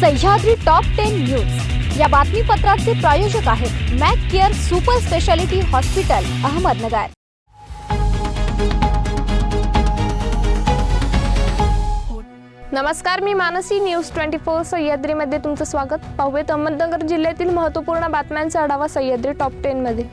Sahyadri top ten news या बातमीपत्राचे प्रायोजक आहेत Mac care super speciality hospital Ahmednagar. नमस्कार मी मानसी न्यूज ट्वेंटी फोर सह्याद्रीमध्ये तुमचं स्वागत. पाहूयात अहमदनगर जिल्ह्यातील महत्त्वपूर्ण बातम्यांचा आढावा सह्याद्री टॉप टेनमध्ये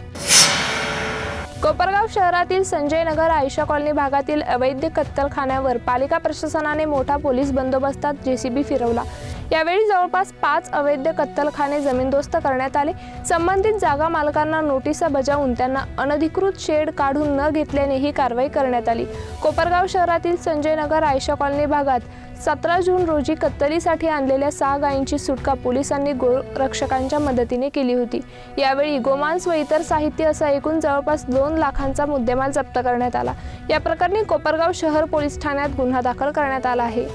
कोपरगाव शहरातील संजय नगर आयशा कॉलनी भागातील अवैध कत्तलखान्यावर पालिका प्रशासनाने मोठा पोलीस बंदोबस्तात जेसीबी फिरवला. यावेळी जवळपास पाच अवैध कत्तलखाने जमीनदोस्त करण्यात आले. संबंधित जागा मालकांना नोटिसा बजावून त्यांना अनधिकृत शेड काढून न घेतल्याने ही कारवाई करण्यात आली. कोपरगाव शहरातील संजय नगर आयशा कॉलनी भागात सतरा जून रोजी कत्तलीसाठी आणलेल्या सहा गायींची सुटका पोलिसांनी गोरक्षकांच्या मदतीने केली होती. यावेळी गोमांस व इतर साहित्य असा एकूण जवळपास दोन लाखांचा मुद्देमाल जप्त करण्यात आला. या प्रकरणी कोपरगाव शहर पोलीस ठाण्यात गुन्हा दाखल करण्यात आला आहे.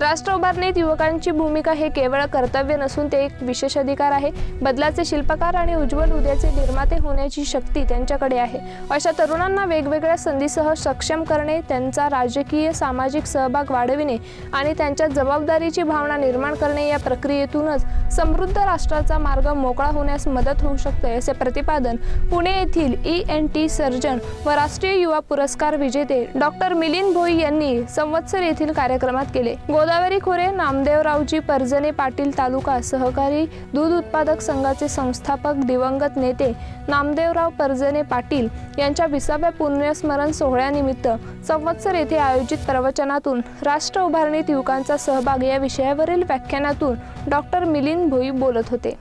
राष्ट्र उभारणीत युवकांची भूमिका हे केवळ कर्तव्य नसून ते एक विशेष अधिकार आहे. बदलाचे शिल्पकार आणि उज्ज्वल उद्याचे निर्माते होण्याची शक्ती त्यांच्याकडे आहे. अशा तरुणांना वेगवेगळ्या संधीसह सक्षम करणे त्यांचा राजकीय सामाजिक सहभाग वाढविणे आणि त्यांच्या जबाबदारीची भावना निर्माण करणे या प्रक्रियेतूनच समृद्ध राष्ट्राचा मार्ग मोकळा होण्यास मदत होऊ शकते असे प्रतिपादन पुणे येथील ई एन टी सर्जन व राष्ट्रीय युवा पुरस्कार विजेते डॉक्टर मिलिंद भोई यांनी संवत्सर येथील कार्यक्रमात केले. गोदावरी खोरे नामदेवरावजी पर्जने पाटील तालुका सहकारी दूध उत्पादक संघाचे संस्थापक दिवंगत नेते नामदेवराव पर्जने पाटील यांच्या विसाव्या पुण्यस्मरण सोहळ्यानिमित्त संवत्सर येथे आयोजित प्रवचनातून राष्ट्र उभारणीत युवकांचा सहभाग या विषयावरील व्याख्यानातून डॉक्टर मिलिंद भोई बोलत होते.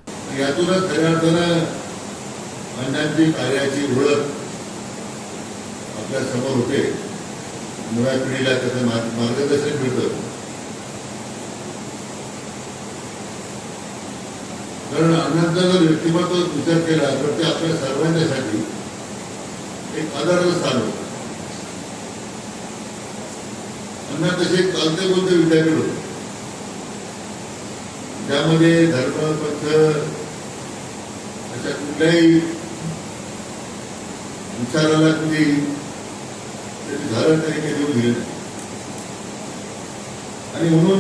आपल्यासमोर होते. नव्या पिढीला त्याचं मार्गदर्शन मिळतं. कारण अण्णांचा जर व्यक्तिमत्व विचार केला तर ते आपल्या सर्वांच्यासाठी एक आदर्श स्थान होत. अण्णा तसे चालते बोलते विद्यापीठ होते? ज्यामध्ये धर्म पंथ अशा कुठल्याही विचाराला कधी त्याची झालं तरी काही देऊ दिले आणि म्हणून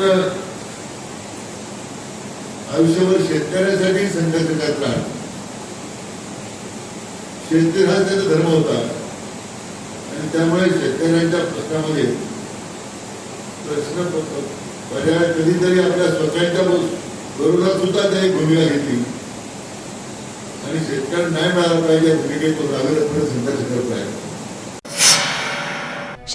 आयुष्यभर शेतकऱ्यासाठी संघर्ष करत शेतकरी हा त्याचा धर्म होता. आणि त्यामुळे शेतकऱ्यांच्या प्रश्नामध्ये प्रश्न पर्याय कधीतरी आपल्या स्वतःच्या विरोधात सुद्धा त्याने भूमिका घेतली. आणि शेतकऱ्यांना नाही मिळाला पाहिजे भूमिकेत तो नागरिक संघर्ष करत आहे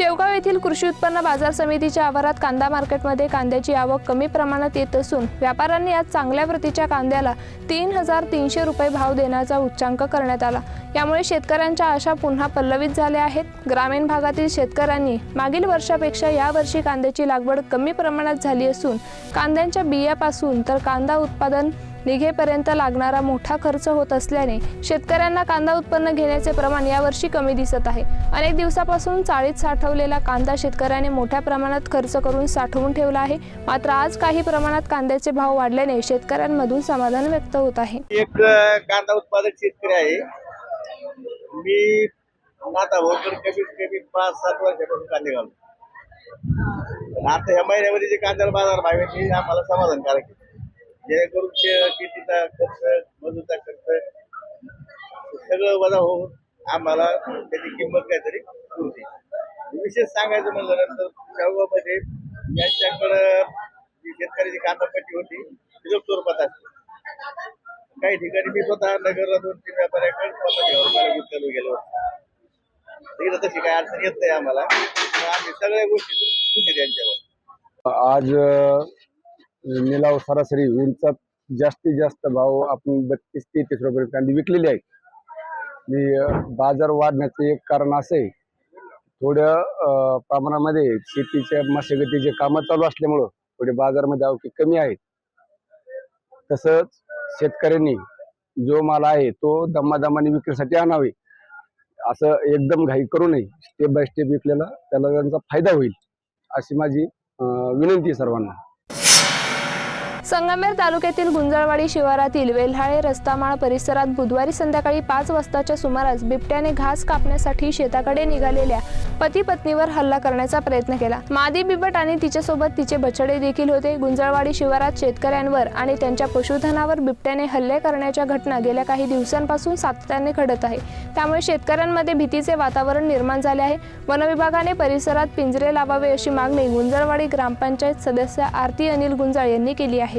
शेवगाव येथील कृषी उत्पन्न बाजार समितीच्या आवारात कांदा मार्केटमध्ये कांद्याची आवक कमी प्रमाणात येत असून व्यापाऱ्यांनी आज चांगल्या प्रतीच्या कांद्याला तीन हजार तीनशे रुपये भाव देण्याचा उच्चांक करण्यात आला. यामुळे शेतकऱ्यांच्या आशा पुन्हा पल्लवित झाल्या आहेत. ग्रामीण भागातील शेतकऱ्यांनी मागील वर्षापेक्षा यावर्षी कांद्याची लागवड कमी प्रमाणात झाली असून कांद्यांच्या बियापासून तर कांदा उत्पादन निघेपर्यंत लागणारा मोठा खर्च होत असल्याने शेतकऱ्यांना कांदा उत्पन्न घेण्याचे प्रमाण यावर्षी कमी दिसत आहे. अनेक दिवसापासून चाळीत साठवलेला कांदा शेतकऱ्याने मोठ्या प्रमाणात खर्च करून साठवून ठेवला आहे. मात्र आज काही प्रमाणात कांद्याचे भाव वाढल्याने शेतकऱ्यांमधून समाधान व्यक्त होत आहे. एक कांदा उत्पादक शेतकरी आहे. मी आता हो कमीत कमी पाच सात वर्षापासून कांदे घालतो. आता ह्या महिन्यामध्ये जे कांद्याला बाजार भाव आहे ते आम्हाला समाधानकारक आहे. जेणेकरून शेतीचा खर्च मजुरीचा खर्च सगळं वजा होऊन आम्हाला त्याची किंमत काहीतरी पुरते विशेष सांगायचं म्हणल्यानंतर नंतर शाहूमध्ये यांच्याकडं जी शेतकऱ्याची कांदापट्टी होती ती रोख स्वरूपात असते. काही ठिकाणी मी स्वतः नगरला दोन तीन व्यापाऱ्याकडे चालू गेलो तिकडे तशी काही अडचण येत नाही आम्हाला. आम्ही सगळ्या गोष्टी खुश त्यांच्यावर आज निलाव सरासरी उंचात जास्तीत जास्त भाव आपण बत्तीस तेहतीस रुपये कांदे विकलेले आहेत. आणि बाजार वाढण्याचं एक कारण असं आहे थोड्या प्रमाणामध्ये शेतीच्या मशागतीचे कामं चालू असल्यामुळं थोडे बाजारामध्ये आवकी कमी आहेत. तसंच शेतकऱ्यांनी जो माल आहे तो दमादमाने विक्रीसाठी आणावे. असं एकदम घाई करू नये स्टेप बाय स्टेप विकलेला त्याला त्यांचा फायदा होईल अशी माझी विनंती आहे सर्वांना. संगमेर तालुक्यातील गुंजळवाडी शिवारातील वेल्हाळे रस्तामाळ परिसरात बुधवारी संध्याकाळी पाच वाजताच्या सुमारास बिबट्याने घास कापण्यासाठी शेताकडे निघालेल्या पती पत्नीवर हल्ला करण्याचा प्रयत्न केला. मादी बिबट आणि तिच्यासोबत तिचे बछडे देखील होते. गुंजळवाडी शिवारात शेतकऱ्यांवर आणि त्यांच्या पशुधनावर बिबट्याने हल्ले करण्याच्या घटना गेल्या काही दिवसांपासून सातत्याने घडत आहे. त्यामुळे शेतकऱ्यांमध्ये भीतीचे वातावरण निर्माण झाले आहे. वनविभागाने परिसरात पिंजरे लावावे अशी मागणी गुंजळवाडी ग्रामपंचायत सदस्य आरती अनिल गुंजाळ यांनी केली आहे.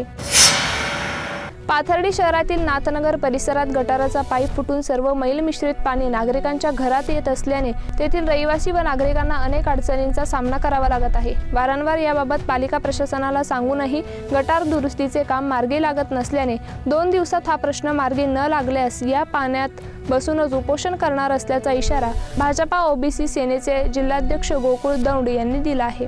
पाथर्डी शहरातील नाथनगर परिसरात गटाराचा पाईप फुटून सर्व मैल मिश्रित पाणी नागरिकांच्या घरात येत असल्याने तेथील रहिवासी व नागरिकांना अनेक अडचणींचा सामना करावा लागत आहे. वारंवार याबाबत पालिका प्रशासनाला सांगूनही गटार दुरुस्तीचे काम मार्गी लागत नसल्याने दोन दिवसात हा प्रश्न मार्गी न लागल्यास या पाण्यात बसूनच उपोषण करणार असल्याचा इशारा भाजपा ओबीसी सेनेचे जिल्हाध्यक्ष गोकुळ दौंड यांनी दिला आहे.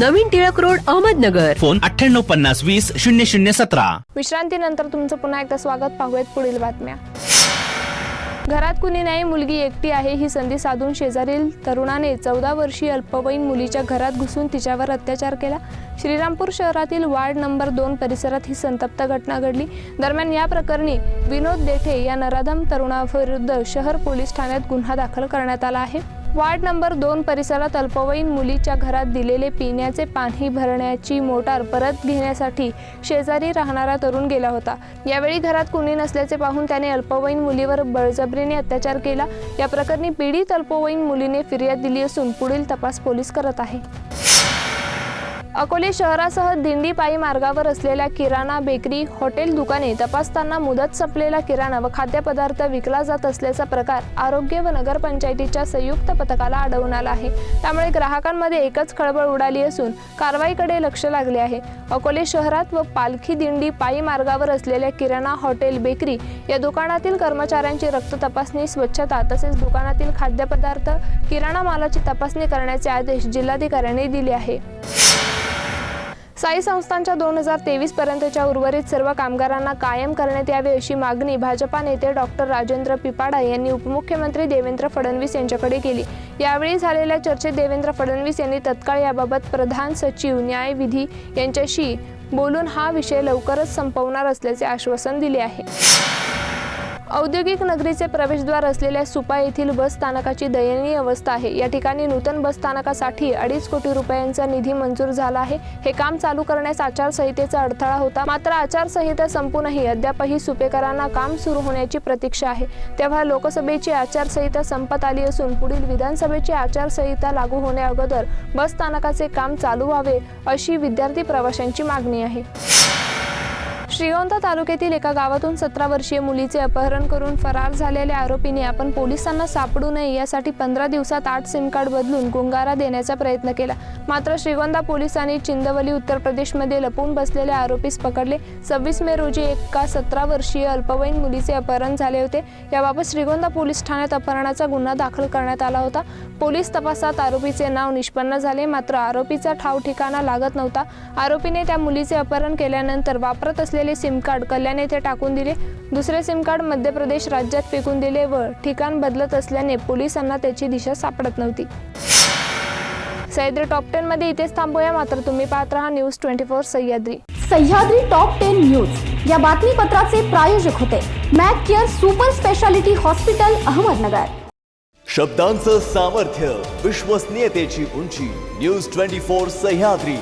नवीन टिळक रोड अहमदनगर. फोन अठ्ठ्याण्णव पन्नास वीस शून्य शून्य सतरा. विश्रांतीनंतर तुमचं पुन्हा एकदा स्वागत. पाहूयात पुढील बातम्या. घरात कुणी नाही मुलगी एकटी आहे ही संधी साधून शेजारील तरुणाने चौदा वर्षीय अल्पवयीन मुलीच्या घरात घुसून तिच्यावर अत्याचार केला. श्रीरामपूर शहरातील वार्ड नंबर दोन परिसरात ही संतप्त घटना घडली. दरम्यान या प्रकरणी विनोद देठे या नराधम तरुणाविरुद्ध शहर पोलीस ठाण्यात गुन्हा दाखल करण्यात आला आहे. वार्ड नंबर दोन परिसरात अल्पवयीन मुलीच्या घरात दिलेले पिण्याचे पाणी भरण्याची मोटार परत घेण्यासाठी शेजारी राहणारा तरुण गेला होता. यावेळी घरात कुणी नसल्याचे पाहून त्याने अल्पवयीन मुलीवर बळजबरीने अत्याचार केला. या प्रकरणी पीडित अल्पवयीन मुलीने फिर्याद दिली असून पुढील तपास पोलीस करत आहे. अकोले शहरासह दिंडी पायी मार्गावर असलेल्या किराणा बेकरी हॉटेल दुकाने तपासताना मुदत संपलेला किराणा व खाद्यपदार्थ विकला जात असल्याचा प्रकार आरोग्य व नगरपंचायतीच्या संयुक्त पथकाला आढळून आला आहे. त्यामुळे ग्राहकांमध्ये एकच खळबळ उडाली असून कारवाईकडे लक्ष लागले आहे. अकोले शहरात व पालखी दिंडी पायी मार्गावर असलेल्या किराणा हॉटेल बेकरी या दुकानातील कर्मचाऱ्यांची रक्त तपासणी स्वच्छता तसेच दुकानातील खाद्यपदार्थ किराणा मालाची तपासणी करण्याचे आदेश जिल्हाधिकाऱ्यांनी दिले आहे. साई संस्थांच्या दोन हजार तेवीस पर्यंतच्या उर्वरित सर्व कामगारांना कायम करण्यात यावे अशी मागणी भाजपा नेते डॉक्टर राजेंद्र पिपाडा यांनी उपमुख्यमंत्री देवेंद्र फडणवीस यांच्याकडे केली. यावेळी झालेल्या चर्चेत देवेंद्र फडणवीस यांनी तत्काळ याबाबत प्रधान सचिव न्यायविधी यांच्याशी बोलून हा विषय लवकरच संपवणार असल्याचे आश्वासन दिले आहे. औद्योगिक नगरीचे प्रवेशद्वार असलेल्या सुपा येथील बस स्थानकाची दयनीय अवस्था आहे. या ठिकाणी नूतन बस स्थानकासाठी अडीच कोटी रुपयांचा निधी मंजूर झाला आहे. हे काम चालू करण्यास आचारसंहितेचा अडथळा होता. मात्र आचारसंहिता संपूनही अद्यापही सुपेकरांना काम सुरू होण्याची प्रतीक्षा आहे. तेव्हा लोकसभेची आचारसंहिता संपत आली असून पुढील विधानसभेची आचारसंहिता लागू होण्या अगोदर बस स्थानकाचे काम चालू व्हावे अशी विद्यार्थी प्रवाशांची मागणी आहे. श्रीगोंदा तालुक्यातील एका गावातून सतरा वर्षीय मुलीचे अपहरण करून फरार झालेल्या आरोपीने आपण पोलिसांना सापडू नये यासाठी पंधरा दिवसात आठ सिम कार्ड बदलून गुंगारा देण्याचा प्रयत्न केला. मात्र श्रीगोंदा पोलिसांनी चिंदवली उत्तर प्रदेशमध्ये लपून बसलेल्या आरोपीस पकडले. सव्वीस मे रोजी एका सतरा वर्षीय अल्पवयीन मुलीचे अपहरण झाले होते. याबाबत श्रीगोंदा पोलीस ठाण्यात अपहरणाचा गुन्हा दाखल करण्यात आला होता. पोलीस तपासात आरोपीचे नाव निष्पन्न झाले मात्र आरोपीचा ठाव ठिकाणा लागत नव्हता. आरोपीने त्या मुलीचे अपहरण केल्यानंतर वापरत असलेले सिम कार्ड कल्याण येथे टाकून दिले. दुसरे सिम कार्ड मध्य प्रदेश राज्यात फेकून दिले व ठिकाण बदलत असल्याने पोलिसांना त्याची दिशा सापडत नव्हती. सह्याद्री टॉप टेन मध्ये इथेच थांबूया. मात्र तुम्ही पाहत राहा news twenty four Sahyadri. Sahyadri top ten news या बातमीपत्राचे प्रायोजक होते Mac care super speciality hospital Ahmednagar. शब्दांचं सामर्थ्य विश्वसनीयतेची उंची. News twenty four Sahyadri.